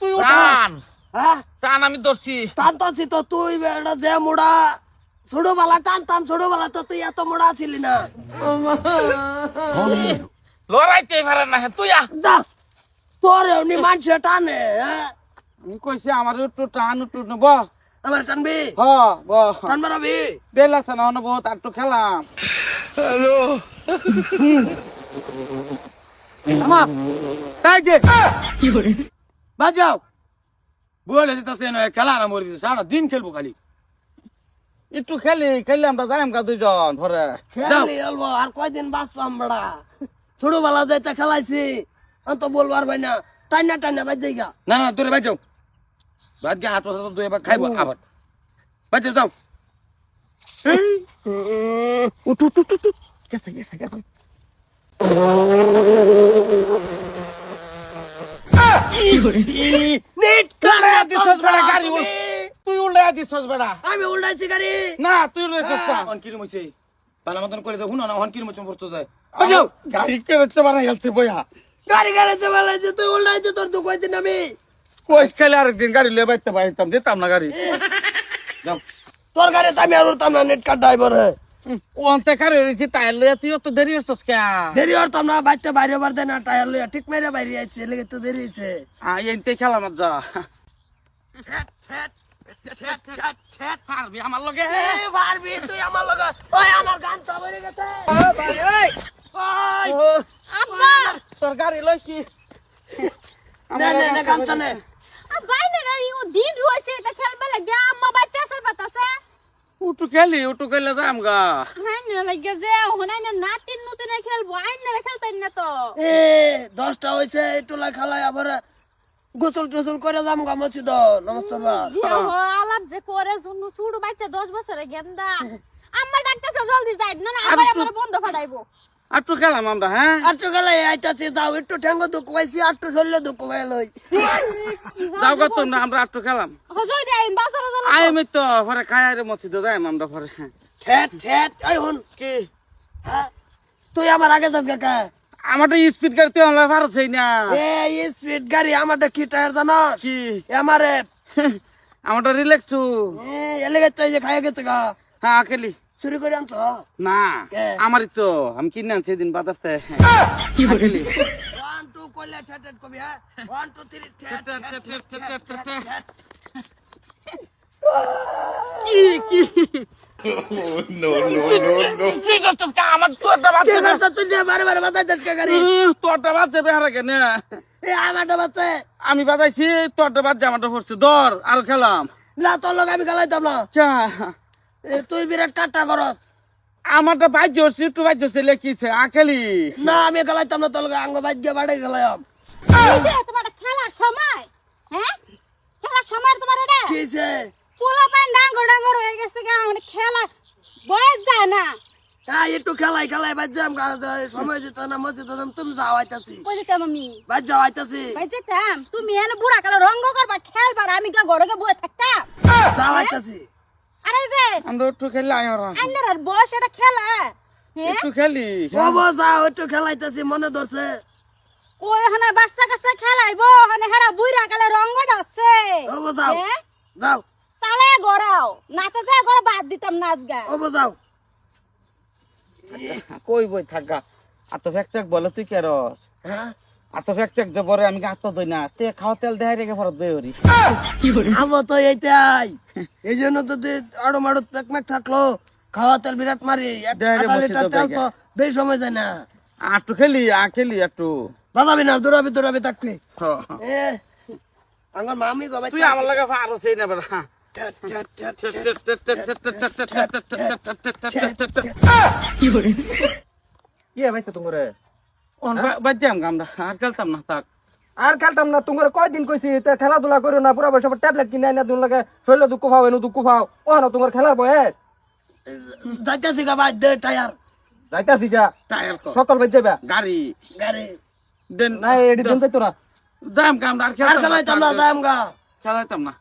তুই টান। হ্যাঁ? টান আমি ধরছি। টানতাছি তো তুই বেটা যে মোড়া। ছোটবেলা টানতাম ছোটবেলা তো তুই এত মোড়া ছিলি না। লড়াইতে পারে না তুই আ। যা। তোর এমনি মানুষে টানে হ্যাঁ? আমি কইছি আমার একটু টান একটু নেব। আমার টানবি? হ ব। টান মারাবি বেল আছে না নেব তার একটু খেলাম। হ্যালো। বাজাও বলে? দিতেছে খেলা না মরি সারা দিন খেলব খালি। একটু খেলি খেললে আমরা যাই আমরা দুইজন পরে যাও খেলি অলবো আর কয়দিন ছোটবেলা যাইতে খেলাইছি আমি তো বলবার ভাই না টাইনা টাইনা বাজ যাইগা না না তোরে বাঁচাও। বাদ গিয়ে হাত পাশা দুই এবার খাইবো আবার। বাঁচাও যাও। উঠ উঠ উঠ উঠ। গেছে গেছে গেছে। তুই উল্টাই দিছস বেড়া আমি উল্টাইছি গাড়ি। না তুই উল্টাইছস না পালা মতন করে দেখুন না কিরম হচ্ছে পড়তে যায় গাড়ি কে হচ্ছে বানা গাড়ি গাড়িতে বেলাইছে তুই উল্টাইছে তোর তো কয়দিন আমি? কইস খেলে আরেকদিন গাড়ি লিয়ে বাইতে পাইতাম যেতাম না গাড়ি। তোর গাড়িতে আমি আর উঠতাম না নেট কার ড্রাইভার কোনতে কারে রয়েছে টায়ার লইয়া? তুই অত দেরি হচ্ছস কে দেরি হতাম না বাইতে বাইরে বার দেয় না টায়ার লইয়া। ঠিক মেরে বাইরে আইছে লেগে তো দেরি এনতে খেলাম আর যা। পারবি আমার লগে? এ পারবি তুই আমার লগে। ওই আমার গান তো বেরে গেছে। ভাই ওই ওই আব্বা তোর লইছি। নে নে নে গামছা নে আব্বা না ইও দিন রয়েছে এটা খেলবে লাগে। আম্মা বাচ্চা আছে বাতাসে উঠু খেলি উঠু খেলে যাম গা। হাই না যে হনাই না নাতিন নতুন খেলব আইন খেলতেন না তো। এ দশটা হয়েছে একটু লাই খালাই আবার গোসল টোসল করে যাম গা মসজিদ নমস্কার বা ইয়ে হ, আলাপ যে করে শুনু ছুড়ু বাচ্চা দশ বছরে গেন্দা। আম্মা ডাক্তার জলদি যাই না না আবার বন্ধ ফাটাইবো। তো খেলাম আমরা হ্যাঁ? আর তো গেলাই আইতাছি দাও একটু ঠ্যাঙ্গ দুঃখ পাইছি তো শরীরে দুঃখ পাই লই। যাও গা তোমরা আমরা তো খেলাম। আই আমি তো পরে খাই আরে মসজিদে যাই আমরা পরে ঠ্যাট ঠ্যাট এই হন। কি? হ্যাঁ? তুই আমার আগে যাস কাকা আমার তো স্পিড গাড়ি তুই আমরা পারছি না। এই স্পিড গাড়ি আমারটা কি টায়ার জানাস কি? আমারে আমারটা রিল্যাক্স তু। এলে গেছে এই যে গেছে গা। হ্যাঁ খেলি। চুরি করে আনছ? না? আমারই তো। আমি কিনে আনছি এদিন বাজারতে। ওয়ান টু করলে কবি হ্যাঁ? ওয়ান টু থ্রি কি কি? আমার তোরটা তুই বারে বারে তোরটা কেন। আমি বাজাইছি তোরটা বাদ আমারটা পড়ছে ধর আর খেলাম। না তোর লোক আমি খেলাইতাম না। তুই বিরাট কাটটা করস। আমারটা বাজ্য হচ্ছে একটু বাজ্য হচ্ছে লেখিছে আ না আমি খেলাইতাম না তোর আঙ্গ বাজ্য বাড়ে খেলাইম এই তোমার খেলার সময়? হ্যাঁ? খেলার সময় তোমার এটা? কিছে পোলা পান ডাঙ্গর ডাঙ্গর হয়ে গেছে গা মানে খেলা বয়স যায় না। একটু খেলাই খেলাই বাজ্য সময় যেত না মসজিদ তুমি যাও আইতাছি। আমি। আইতাছি। যেতাম তুমি এনে বুড়া কালে রঙ্গ করবা খেলবার আমি গা গড়ে বয়ে থাকতাম। যাও আইতাছি। আরে যে আমরা একটু খেলি আয় আন্নার বয়স এটা খেলা। হ্যাঁ? একটু খেলি বাবু যাও একটু খেলাইতাছি মনে ধরছে। ওই হানে বাচ্চা কাচ্চা খেলাইবো হানে হেরা বুড়া কালে রঙ্গ ডাসছে বাবু যাও। হ্যাঁ? যাও। সাড়ে গড়াও নাতে যায় গড়ে বাদ দিতাম নাচ গা বাবু যাও। কই বই থাকা? আর তো ফ্যাকচাক বলে তুই কে রস? হ্যাঁ? আর তো ফ্যাকচাক যে বরে আমি গাছ দই না তে খাওয়া তেল দেখাই রেখে ফরত দই হরি আবো তো এইটাই এই জন্য তো আড়ো মাড়ো পেকমেক থাকল খাওয়া তেল বিরাট মারি তেল তো বেশ সময় যায় না আর খেলি আ খেলি না দৌড়াবি দৌড়াবি থাকবি এ আমার মামি গবাই তুই আমার লাগে ফারো সেই না বেড়া কি ভাইছে তোমরে বাজ্যাম গামদা আর খেলতাম না থাক। আর খেলতাম না তোমরে কয়দিন কইছি খেলাধুলা করো না পুরা বয়স ট্যাবলেট কিনে আইনা তুমি লাগে শরীরে দুঃখ পাও এনু দুঃখ পাও। ও না তোমার খেলার বয়স? যাইতেছি গাবাই দে টায়ার। যাইতাছি গা? টায়ার সকাল বাজ যাবে? গাড়ি। গাড়ি। দেন। না এডি দিন যাইতো না। যাম গামদা আর খেলাইতাম না যাম গা। খেলাইতাম না।